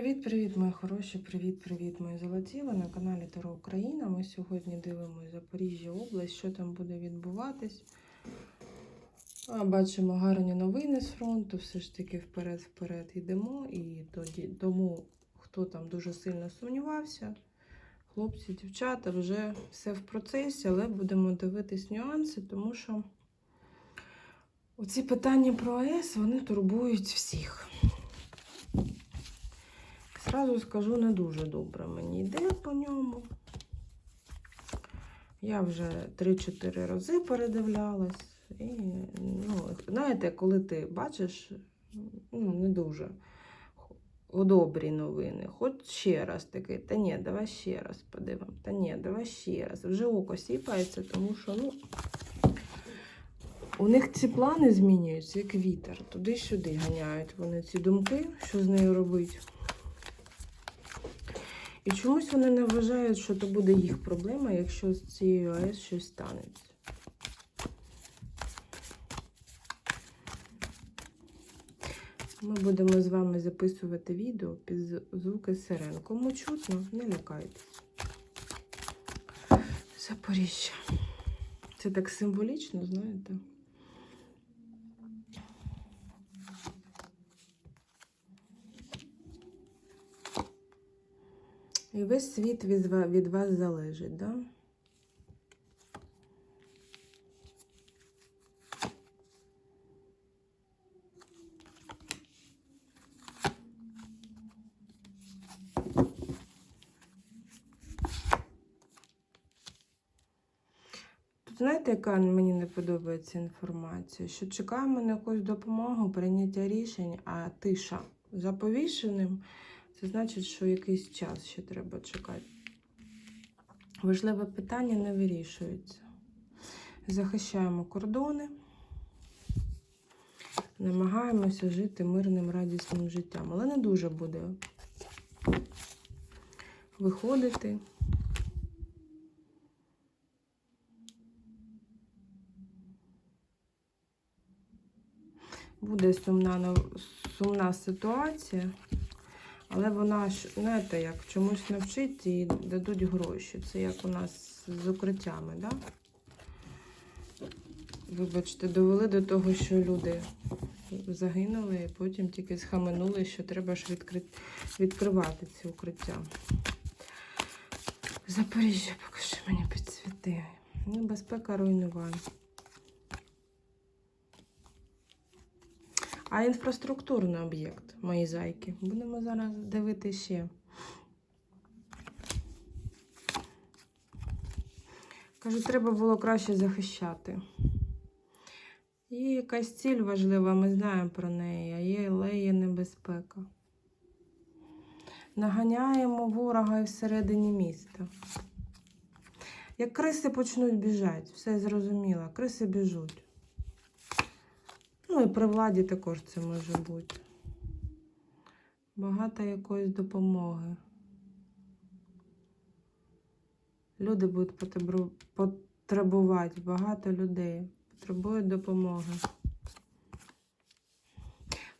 Привіт-привіт, мої хороші! Привіт-привіт, мої золоті! Ви на каналі Таро Україна. Ми сьогодні дивимося Запоріжжя область, що там буде відбуватись. Бачимо гарні новини з фронту. Все ж таки вперед-вперед йдемо. І тоді, тому, хто там дуже сильно сумнівався, хлопці, дівчата, вже все в процесі, але будемо дивитись нюанси, тому що оці питання про АЕС вони турбують всіх. Зразу скажу, не дуже добре мені йде по ньому. Я вже 3-4 рази передивлялась. І, ну, знаєте, коли ти бачиш, ну, не дуже добрі новини, хоч ще раз такий, та ні, давай ще раз подивимо, та ні, давай ще раз. Вже око сіпається, тому що, ну, у них ці плани змінюються, як вітер. Туди-сюди ганяють вони ці думки, що з нею робити. І чомусь вони не вважають, що це буде їх проблема, якщо з цією АЕС щось станеться. Ми будемо з вами записувати відео під звуки сирен. Кому чутно, не лякайтесь. Запоріжжя. Це так символічно, знаєте. І весь світ від ва- від вас залежить, да? Знаєте, яка мені не подобається інформація? Що чекаємо на якусь допомогу, прийняття рішень, а тиша за повішеним. Це значить, що якийсь час ще треба чекати. Важливе питання не вирішується. Захищаємо кордони, намагаємося жити мирним, радісним життям, але не дуже буде виходити. Буде сумна, сумна ситуація. Але вона ж, знаєте, як чомусь навчить і дадуть гроші. Це як у нас з укриттями, да? Вибачте, довели до того, що люди загинули, і потім тільки схаменули, що треба ж відкри... відкривати ці укриття. Запоріжжя, покажи мені підсвіти. Небезпека руйнувань. А інфраструктурний об'єкт, мої зайки. Будемо зараз дивити ще. Кажу, треба було краще захищати. Є якась ціль важлива, ми знаємо про неї, а є, але є небезпека. Наганяємо ворога і всередині міста. Як криси почнуть біжати, все зрозуміло, криси біжуть. Ну і при владі також це може бути. Багато якоїсь допомоги. Люди будуть потребувати, багато людей потребують допомоги.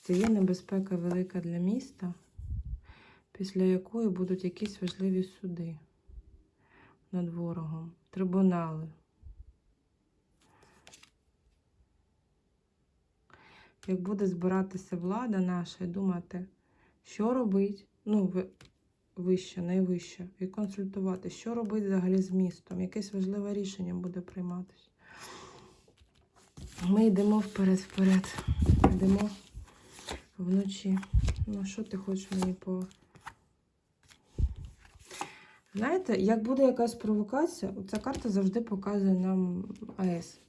Це є небезпека велика для міста, після якої будуть якісь важливі суди над ворогом, трибунали. Як буде збиратися влада наша і думати, що робить, ну, ви- вище, найвище, і консультувати, що робить взагалі з містом, якесь важливе рішення буде прийматися. Ми йдемо вперед-вперед, йдемо вночі. Ну, що ти хочеш мені по. Знаєте, як буде якась провокація, ця карта завжди показує нам АЕС.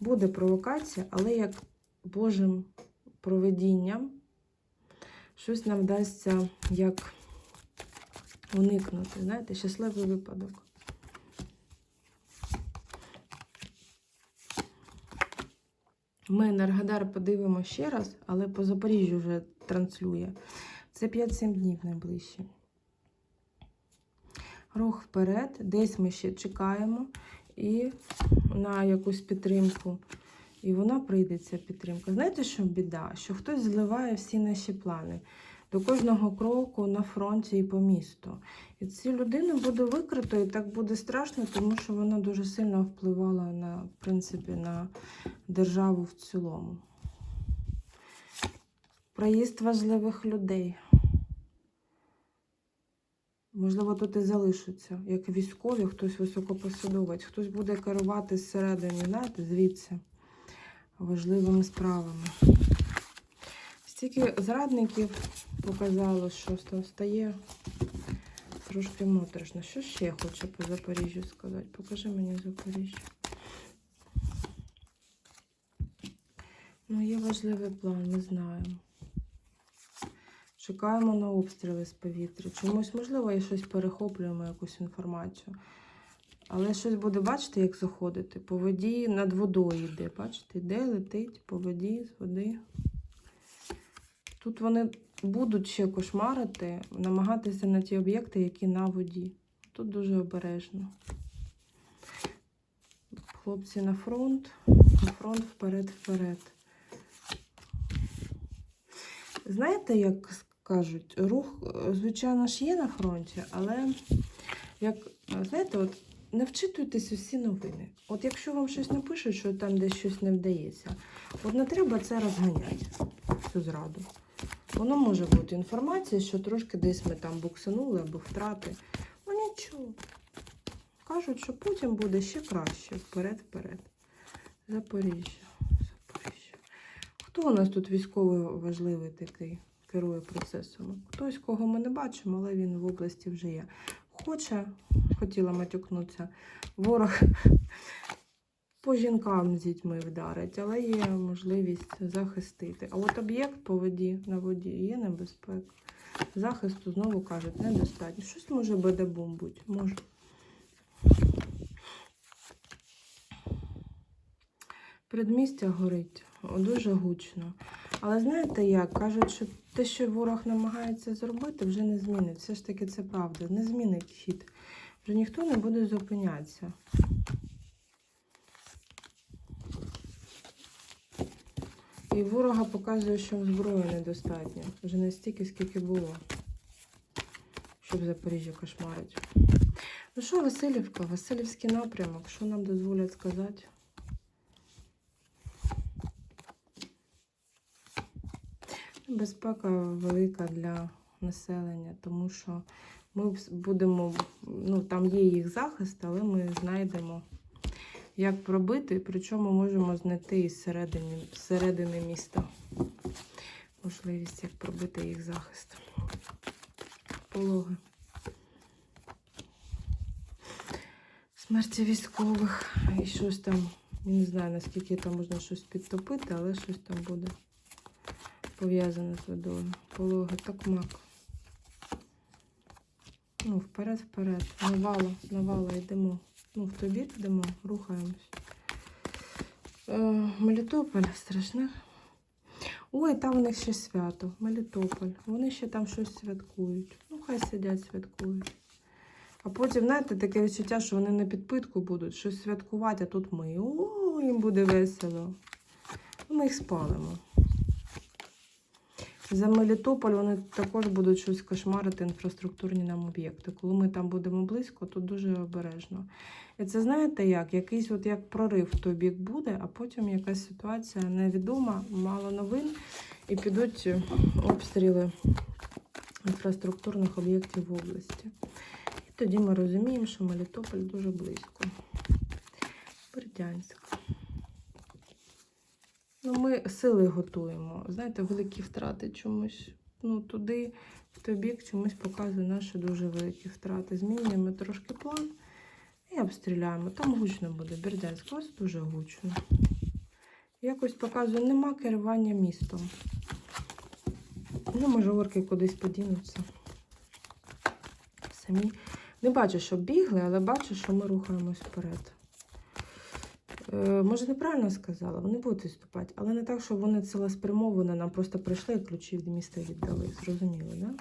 Буде провокація, але як Божим проведінням щось нам вдасться як уникнути. Знаєте, щасливий випадок. Ми Енергодар подивимо ще раз, але по Запоріжжю вже транслює. Це 5-7 днів найближче. Рух вперед, десь ми ще чекаємо і на якусь підтримку. І вона прийде ця підтримка. Знаєте, що біда? Що хтось зливає всі наші плани. до кожного кроку на фронті і по місту. І цю людину буде викрито, і так буде страшно, тому що вона дуже сильно впливала на, в принципі, на державу в цілому. Проїзд важливих людей. Можливо, тут і залишаться, як військові, хтось високопосадовець, хтось буде керувати зсередині, знаєте, звідси важливими справами. Стільки зрадників показало, що ста- стає трошки моторошно. Що ще я хочу по Запоріжжю сказати? Покажи мені Запоріжжя. Ну, є важливий план, ми знаємо. Чекаємо на обстріли з повітря. Чомусь, можливо, і щось перехоплюємо, якусь інформацію. Але щось буде, бачите, як заходити. По воді над водою йде. Бачите, йде, летить по воді з води. Тут вони будуть ще кошмарити, намагатися на ті об'єкти, які на воді. Тут дуже обережно. Хлопці на фронт, на фронт вперед-вперед. Знаєте, як кажуть, рух, звичайно ж, є на фронті, але як, знаєте, от не вчитуйтесь у всі новини. От якщо вам щось напишуть, що там десь щось не вдається, от не треба це розганяти, цю зраду. Воно може бути інформація, що трошки десь ми там буксанули або втрати. Ну нічого. Кажуть, що потім буде ще краще. Вперед-вперед. Запоріжжя. Запоріжжя. Хто у нас тут військовий важливий такий керує процесами? Хтось, кого ми не бачимо, але він в області вже є. Хоче, хотіла матюкнутися, ворог по жінкам з дітьми вдарить, але є можливість захистити. А от об'єкт по воді на воді є небезпека. Захисту знову кажуть, недостатньо. Щось може бедебум бути. Може. Передмістя горить дуже гучно. Але знаєте як? Кажуть, що те, що ворог намагається зробити, вже не змінить. Все ж таки це правда. Не змінить хід. Вже ніхто не буде зупинятися. І ворога показує, що зброї недостатньо. Вже не стільки, скільки було. Щоб Запоріжжя кошмарить. Ну що, Васильівка, Васильівський напрямок, що нам дозволять сказати? Безпека велика для населення, тому що ми будемо, ну там є їх захист, але ми знайдемо, як пробити, причому можемо знайти із середини, середини міста можливість, як пробити їх захист. Пологи. Смерті військових і щось там, я не знаю, наскільки там можна щось підтопити, але щось там буде пов'язане з водою. Пологи, токмак. Ну, вперед, вперед. Навала, навала йдемо. Ну, в той бік йдемо, рухаємось. Е, Мелітополь страшне. Ой, там у них ще свято. Мелітополь. Вони ще там щось святкують. Ну, хай сидять, святкують. А потім, знаєте, таке відчуття, що вони на підпитку будуть щось святкувати, а тут ми. О, їм буде весело. Ми їх спалимо. За Мелітополь вони також будуть щось кошмарити інфраструктурні нам об'єкти. Коли ми там будемо близько, то дуже обережно. І це знаєте як? Якийсь от як прорив в той бік буде, а потім якась ситуація невідома, мало новин, і підуть обстріли інфраструктурних об'єктів в області. І тоді ми розуміємо, що Мелітополь дуже близько. Бердянськ. Ну, ми сили готуємо. Знаєте, великі втрати чомусь. Ну, туди, в той бік, чомусь показує наші дуже великі втрати. Змінюємо трошки план і обстріляємо. Там гучно буде. Бердянськ, у вас дуже гучно. Якось показує, нема керування містом. Ну, може, орки кудись подінуться. Самі. Не бачу, що бігли, але бачу, що ми рухаємось вперед. Е, може, неправильно сказала, вони будуть відступати, але не так, щоб вони цілеспрямовано нам просто прийшли і ключі від міста віддали. Зрозуміло, да?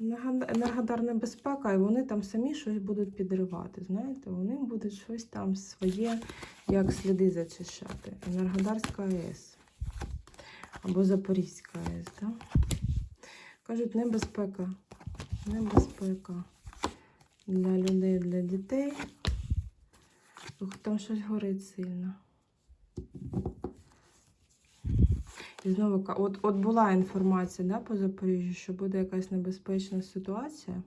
Енергодар- Енергодар небезпека, і вони там самі щось будуть підривати. Знаєте, вони будуть щось там своє, як сліди зачищати. Енергодарська АЕС. або Запорізька АЕС. Да? Кажуть, небезпека. Небезпека для людей, для дітей. Там щось горить сильно. І знову от, от була інформація да, по Запоріжжю, що буде якась небезпечна ситуація.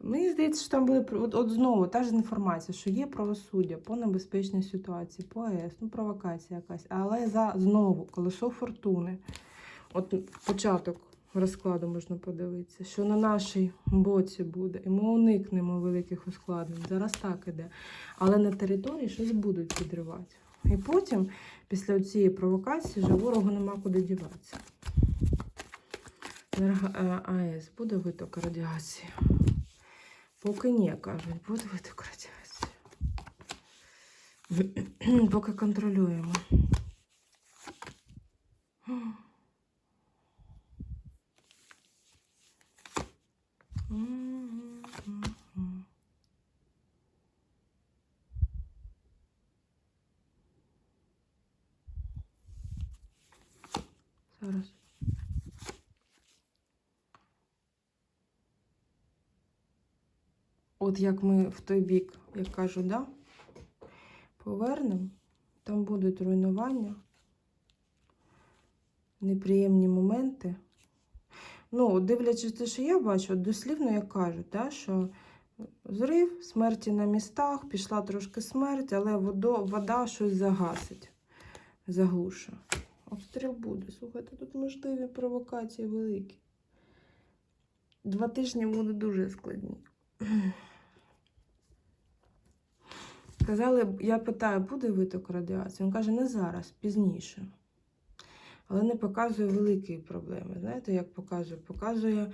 Мені здається, що там були от, от знову та ж інформація, що є правосуддя по небезпечній ситуації, по АЕС, ну провокація якась. Але за знову колесо фортуни. От початок розкладу можна подивитися, що на нашій боці буде, і ми уникнемо великих ускладнень. Зараз так іде. Але на території щось будуть підривати. І потім, після цієї провокації, вже ворогу нема куди діватися. Е, АЕС буде виток радіації. Поки ні, кажуть, буде виток радіації. Поки контролюємо. Зараз. От як ми в той бік, як кажу, да? повернемо, там будуть руйнування, неприємні моменти. Ну, дивлячись те, що я бачу, дослівно як кажуть, да, що зрив, смерті на містах, пішла трошки смерть, але водо, вода щось загасить, заглушить. Обстріл буде. Слухайте, тут можливі провокації великі. Два тижні будуть дуже складні. Казали, я питаю, буде виток радіації? Він каже, не зараз, пізніше. Але не показує великі проблеми. Знаєте, як показує? Показує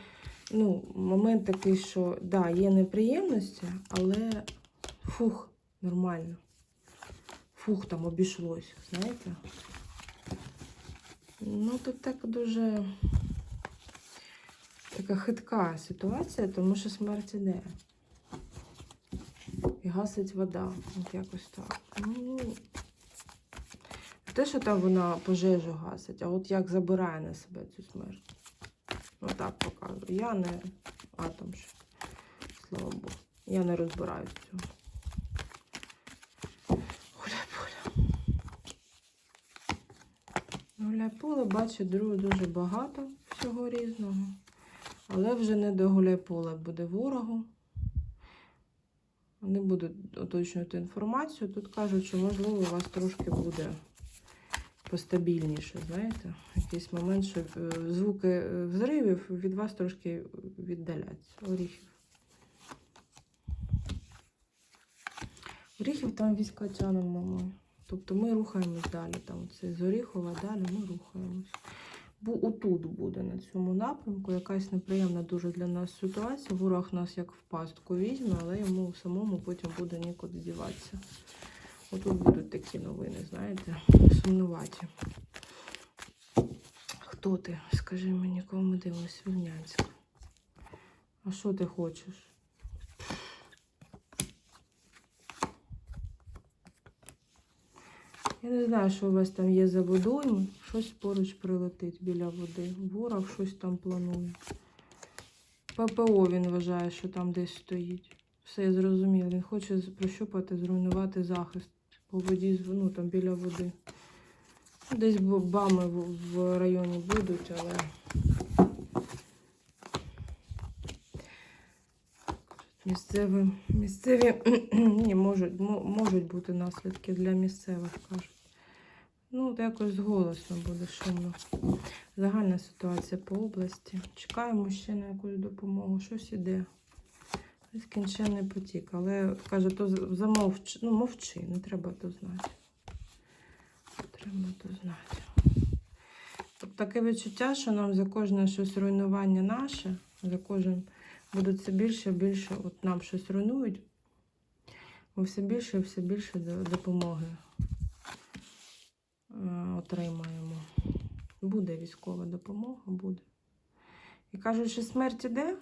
ну, момент такий, що да, є неприємності, але фух, нормально. Фух там обійшлось, знаєте? Ну, тут так дуже така хитка ситуація, тому що смерть іде. І гасить вода. От якось так. Ну, те, що там вона пожежу гасить, а от як забирає на себе цю смерть. Ну так показую. Я не атомщик. Слава Богу. Я не розбираюсь в цьому. Гуляй-поле, бачу, друг дуже багато всього різного. Але вже не до гуляй-поля буде ворогу. Не буду уточнювати інформацію. Тут кажуть, що можливо у вас трошки буде постабільніше, знаєте, якийсь момент, що е, звуки е, взривів від вас трошки віддаляться. Оріхів. Оріхів там війська ми. Тобто ми рухаємось далі. Там це з Оріхова далі ми рухаємось. Бо отут буде на цьому напрямку якась неприємна дуже для нас ситуація. Ворог нас як в пастку візьме, але йому самому потім буде нікуди діватися. Отут будуть такі новини, знаєте, сумнуваті. Хто ти? Скажи мені, кого ми дивимося Вільнянська. А що ти хочеш? Я не знаю, що у вас там є за водойми. Щось поруч прилетить біля води. Ворог щось там планує. ППО він вважає, що там десь стоїть. Все я зрозумів. Він хоче прощупати, зруйнувати захист по воді, ну там біля води. Десь бами в районі будуть, але. Місцеві, місцеві ні, можуть, можуть бути наслідки для місцевих, кажуть. Ну, якось голосно буде шумно. Загальна ситуація по області. Чекаємо ще на якусь допомогу. Щось іде. Скінчений потік. Але каже, то з- замовч... ну, мовчи, не треба то знати. Треба то знати. Тобто таке відчуття, що нам за кожне щось руйнування наше, за кожен буде все більше і більше, от нам щось руйнують, ми все більше і все більше допомоги е, отримаємо. Буде військова допомога, буде. І кажуть, що смерть іде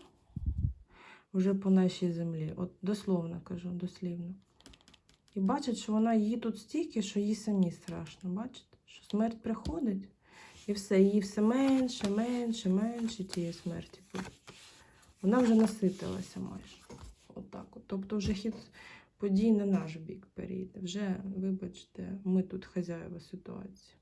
вже по нашій землі. От дословно кажу, дослівно. І бачать, що вона її тут стільки, що їй самі страшно. Бачите? Що смерть приходить І все, їй все менше, менше, менше тієї смерті буде. Вона вже наситилася майже. Отак от. Тобто вже хід подій на наш бік перейде. Вже, вибачте, ми тут хазяєва ситуації.